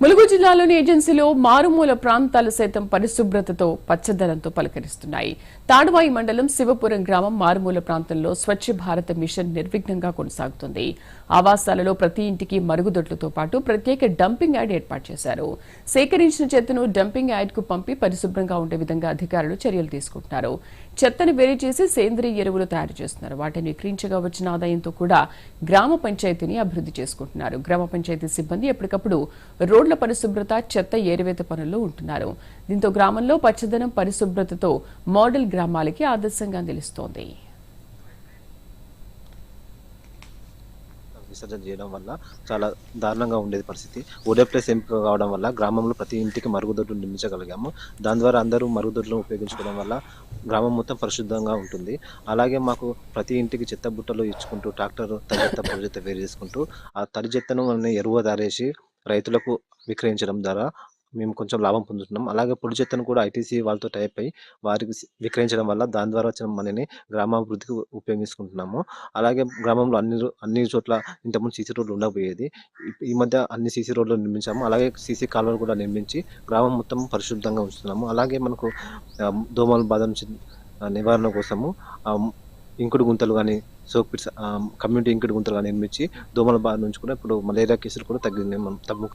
ములుగు జిల్లాలోని ఏజెన్సీలో మారుమూల ప్రాంతాలు సైతం పరిశుభ్రతతో పచ్చదనంతో పలకరిస్తున్నాయి. తాడువాయి మండలం శివపురం గ్రామం మారుమూల ప్రాంతంలో స్వచ్ఛ భారత్ మిషన్ నిర్విఘ్నంగా కొనసాగుతుంది. ఆవాసాలలో ప్రతి ఇంటికి మరుగుదొడ్లతో పాటు ప్రత్యేక డంపింగ్ యార్డ్ ఏర్పాటు చేశారు. సేకరించిన చెత్తను డంపింగ్ యార్డ్కు పంపి పరిశుభ్రంగా ఉండే విధంగా అధికారులు చర్యలు తీసుకుంటున్నారు. చెత్తను వేరు చేసి సేంద్రీయ ఎరువులు తయారు చేస్తున్నారు. వాటిని విక్రయించగా వచ్చిన ఆదాయంతో కూడా గ్రామ పంచాయతీని అభివృద్ధి చేసుకుంటున్నారు. గ్రామ పంచాయతీ సిబ్బంది ఎప్పటికప్పుడు రోడ్డు రోడ్ల పరిశుభ్రత చెత్త ఏరివేత పనుల్లో ఉంటున్నారు. దీంతో గ్రామంలో పచ్చదనం పరిశుభ్రతతో మోడల్ గ్రామాలకి ఆదర్శంగా నిలుస్తోంది. విసర్జన చేయడం వల్ల చాలా దారుణంగా ఉండేది పరిస్థితి. ఓడే ప్లేస్ ఎంపిక కావడం వల్ల గ్రామంలో ప్రతి ఇంటికి మరుగుదొడ్లు నిర్మించగలిగాము. దాని ద్వారా అందరూ మరుగుదొడ్లను ఉపయోగించుకోవడం వల్ల గ్రామం మొత్తం పరిశుద్ధంగా ఉంటుంది. అలాగే మాకు ప్రతి ఇంటికి చెత్త బుట్టలు ఇచ్చుకుంటూ ట్రాక్టర్ తడి చెత్త పొడి చెత్త వేరు చేసుకుంటూ ఆ తడి చెత్తను ఎరువు దారేసి రైతులకు విక్రయించడం ద్వారా మేము కొంచెం లాభం పొందుతున్నాం. అలాగే పొడి చెత్తను కూడా ఐటీసీ వాళ్ళతో టైప్ అయ్యి వారికి విక్రయించడం వల్ల దాని ద్వారా వచ్చిన మనీని గ్రామాభివృద్ధికి ఉపయోగించుకుంటున్నాము. అలాగే గ్రామంలో అన్ని అన్ని చోట్ల ఇంతకుముందు సీసీ రోడ్లు ఉండకపోయేది. ఈ మధ్య అన్ని సీసీ రోడ్లు నిర్మించాము. అలాగే సీసీ కాలువలు కూడా నిర్మించి గ్రామం మొత్తం పరిశుద్ధంగా ఉంచుతున్నాము. అలాగే మనకు దోమల బాధ నుంచి నివారణ కోసము ఇంకుడు గుంతలు కానీ సోక్ పిట్స్ కమ్యూనిటీ ఇంకుడు గుంతలు కానీ నిర్మించి దోమల బాధ నుంచి కూడా ఇప్పుడు మలేరియా కేసులు కూడా తగ్గింది మనం తగ్గు